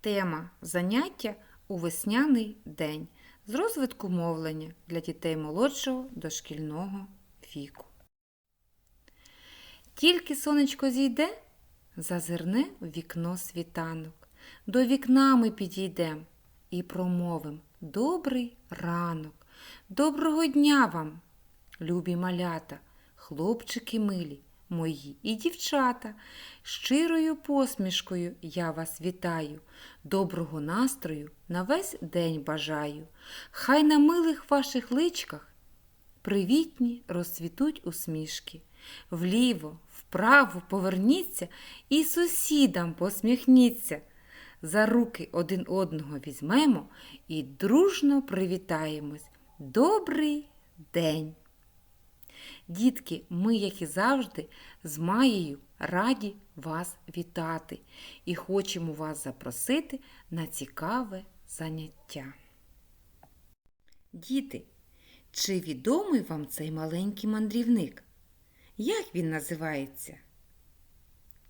Тема заняття у весняний день з розвитку мовлення для дітей молодшого дошкільного віку. Тільки сонечко зійде, зазирне в вікно світанок. До вікна ми підійдем і промовим добрий ранок. Доброго дня вам, любі малята, хлопчики милі, мої і дівчата. Щирою посмішкою я вас вітаю, доброго настрою на весь день бажаю. Хай на милих ваших личках привітні розцвітуть усмішки. Вліво, вправо поверніться і сусідам посміхніться. За руки один одного візьмемо і дружно привітаємось. Добрий день! Дітки, ми, як і завжди, з Маєю раді вас вітати і хочемо вас запросити на цікаве заняття. Діти, чи відомий вам цей маленький мандрівник? Як він називається?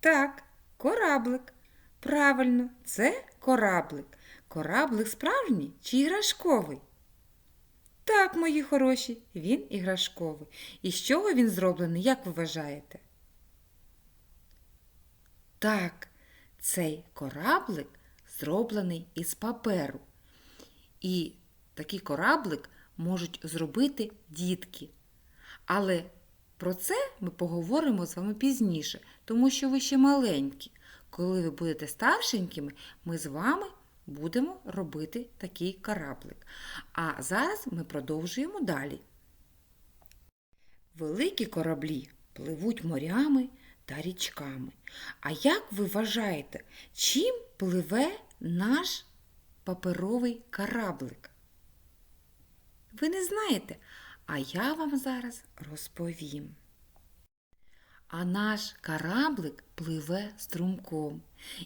Так, кораблик. Правильно, це кораблик. Кораблик справжній чи іграшковий? Так, мої хороші, він іграшковий. І з чого він зроблений, як ви вважаєте? Так, цей кораблик зроблений із паперу. І такий кораблик можуть зробити дітки. Але про це ми поговоримо з вами пізніше, тому що ви ще маленькі. Коли ви будете старшенькими, ми з вами будемо робити такий кораблик. А зараз ми продовжуємо далі. Великі кораблі пливуть морями та річками. А як ви вважаєте, чим пливе наш паперовий кораблик? Ви не знаєте, а я вам зараз розповім. А наш кораблик пливе струмком.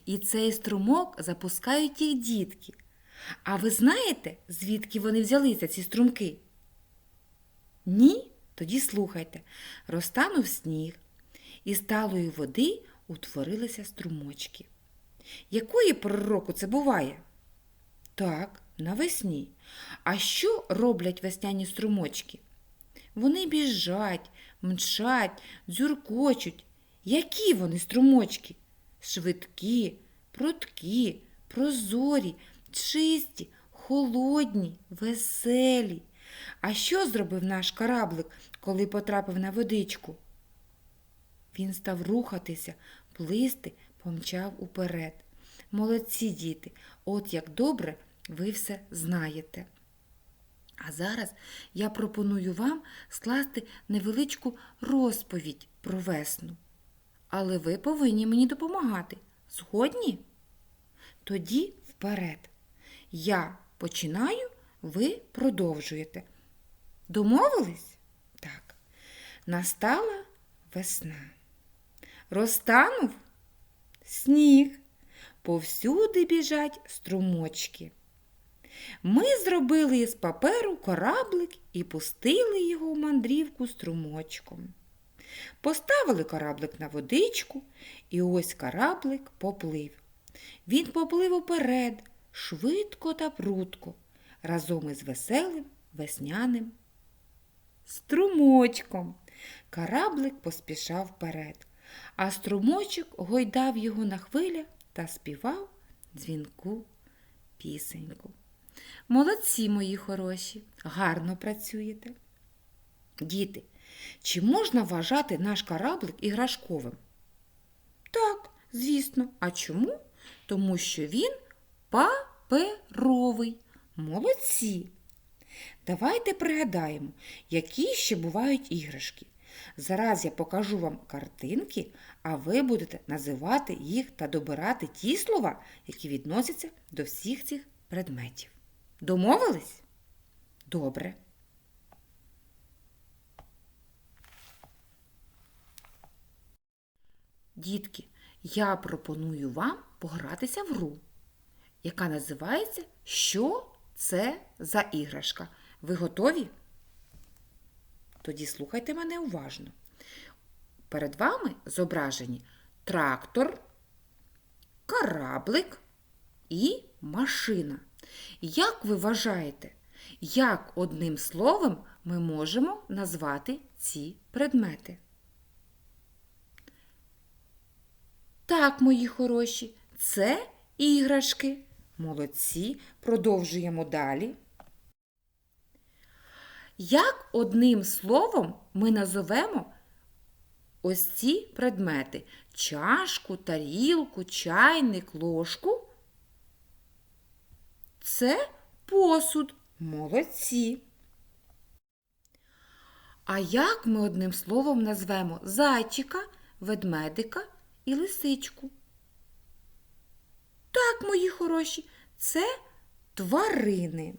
І цей струмок запускають їх дітки. А ви знаєте, звідки вони взялися, ці струмки? Ні? Тоді слухайте. Розтанув сніг, і з талої води утворилися струмочки. Якої пори року це буває? Так, навесні. А що роблять весняні струмочки? Вони біжать, мчать, дзюркочуть. Які вони струмочки? Швидкі, прудкі, прозорі, чисті, холодні, веселі. А що зробив наш кораблик, коли потрапив на водичку? Він став рухатися, плисти, помчав уперед. Молодці діти, от як добре ви все знаєте. А зараз я пропоную вам скласти невеличку розповідь про весну. Але ви повинні мені допомагати. Згодні? Тоді вперед. Я починаю, ви продовжуєте. Домовились? Так. Настала весна. Розтанув сніг. Повсюди біжать струмочки. Ми зробили із паперу кораблик і пустили його в мандрівку струмочком. Поставили кораблик на водичку, і ось кораблик поплив. Він поплив уперед, швидко та прудко, разом із веселим весняним струмочком. Кораблик поспішав вперед, а струмочок гойдав його на хвилях та співав дзвінку пісеньку. Молодці, мої хороші, гарно працюєте. Діти, чи можна вважати наш кораблик іграшковим? Так, звісно. А чому? Тому що він паперовий. Молодці. Давайте пригадаємо, які ще бувають іграшки. Зараз я покажу вам картинки, а ви будете називати їх та добирати ті слова, які відносяться до всіх цих предметів. Домовились? Добре. Дітки, я пропоную вам погратися в гру, яка називається Що це за іграшка? Ви готові? Тоді слухайте мене уважно. Перед вами зображені трактор, кораблик і машина. Як ви вважаєте, як одним словом ми можемо назвати ці предмети? Так, мої хороші, це іграшки. Молодці, продовжуємо далі. Як одним словом ми назовемо ось ці предмети? Чашку, тарілку, чайник, ложку? Це посуд. Молодці. А як ми одним словом назвемо зайчика, ведмедика і лисичку? Так, мої хороші, це тварини.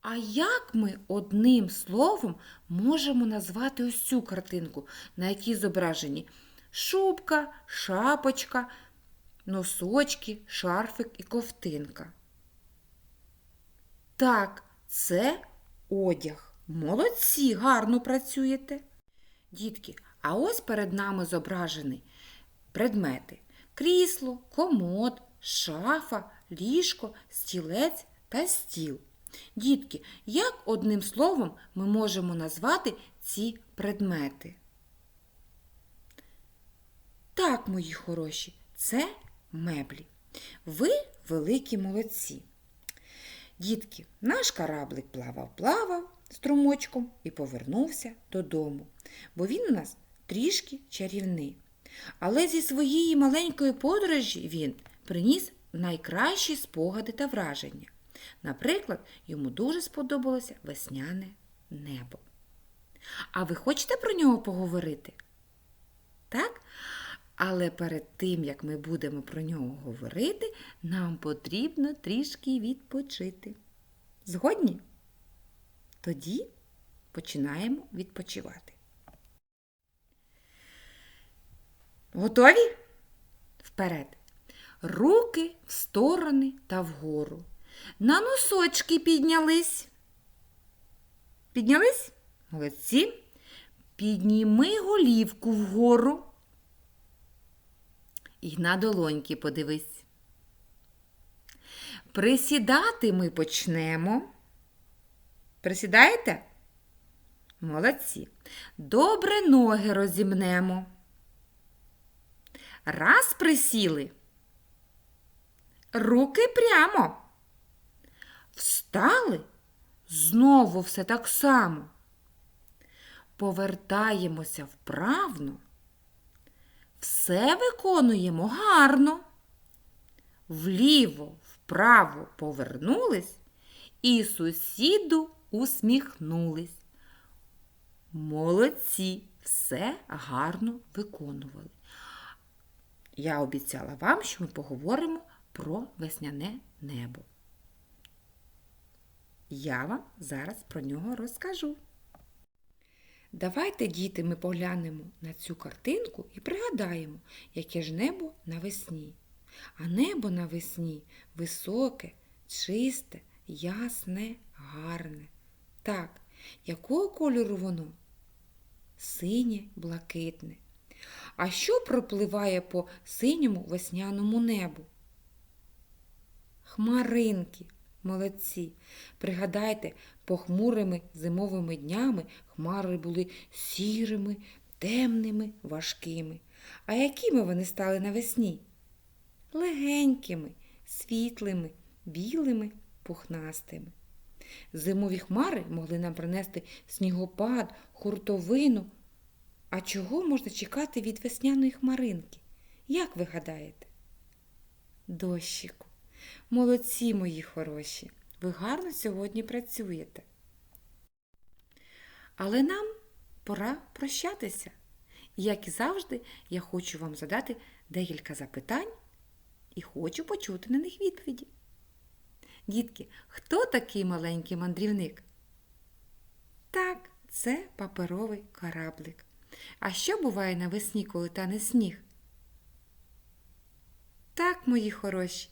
А як ми одним словом можемо назвати ось цю картинку, на якій зображені шубка, шапочка, носочки, шарфик і ковтинка? Так, це одяг. Молодці, гарно працюєте. Дітки, а ось перед нами зображені предмети: крісло, комод, шафа, ліжко, стілець та стіл. Дітки, як одним словом ми можемо назвати ці предмети? Так, мої хороші, це меблі. Ви великі молодці. Дітки, наш кораблик плавав-плавав струмочком і повернувся додому, бо він у нас трішки чарівний. Але зі своєї маленької подорожі він приніс найкращі спогади та враження. Наприклад, йому дуже сподобалося весняне небо. А ви хочете про нього поговорити? Так? Але перед тим, як ми будемо про нього говорити, нам потрібно трішки відпочити. Згодні? Тоді починаємо відпочивати. Готові? Вперед. Руки в сторони та вгору. На носочки піднялись. Піднялись? Молодці. Підніми голівку вгору. І на долоньки подивись. Присідати ми почнемо. Присідаєте? Молодці. Добре ноги розімнемо. Раз присіли. Руки прямо. Встали. Знову все так само. Повертаємося вправно. Все виконуємо гарно. Вліво, вправо повернулись і сусіду усміхнулись. Молодці, все гарно виконували. Я обіцяла вам, що ми поговоримо про весняне небо. Я вам зараз про нього розкажу. Давайте, діти, ми поглянемо на цю картинку і пригадаємо, яке ж небо навесні. А небо навесні високе, чисте, ясне, гарне. Так, якого кольору воно? Синє, блакитне. А що пропливає по синьому весняному небу? Хмаринки. Молодці. Пригадайте, похмурими зимовими днями хмари були сірими, темними, важкими. А якими вони стали навесні? Легенькими, світлими, білими, пухнастими. Зимові хмари могли нам принести снігопад, хуртовину. А чого можна чекати від весняної хмаринки? Як ви гадаєте? Дощику. Молодці, мої хороші, ви гарно сьогодні працюєте. Але нам пора прощатися. І, як і завжди, я хочу вам задати декілька запитань і хочу почути на них відповіді. Дітки, хто такий маленький мандрівник? Так, це паперовий кораблик. А що буває навесні, коли тане сніг? Так, мої хороші,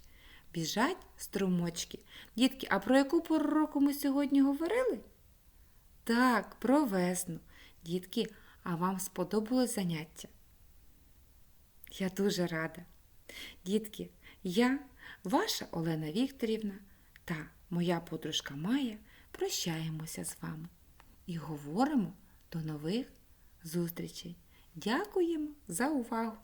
біжать струмочки. Дітки, а про яку пору року ми сьогодні говорили? Так, про весну. Дітки, а вам сподобалось заняття? Я дуже рада. Дітки, Я, ваша Олена Вікторівна та моя подружка Майя прощаємося з вами і говоримо до нових зустрічей. Дякуємо за увагу!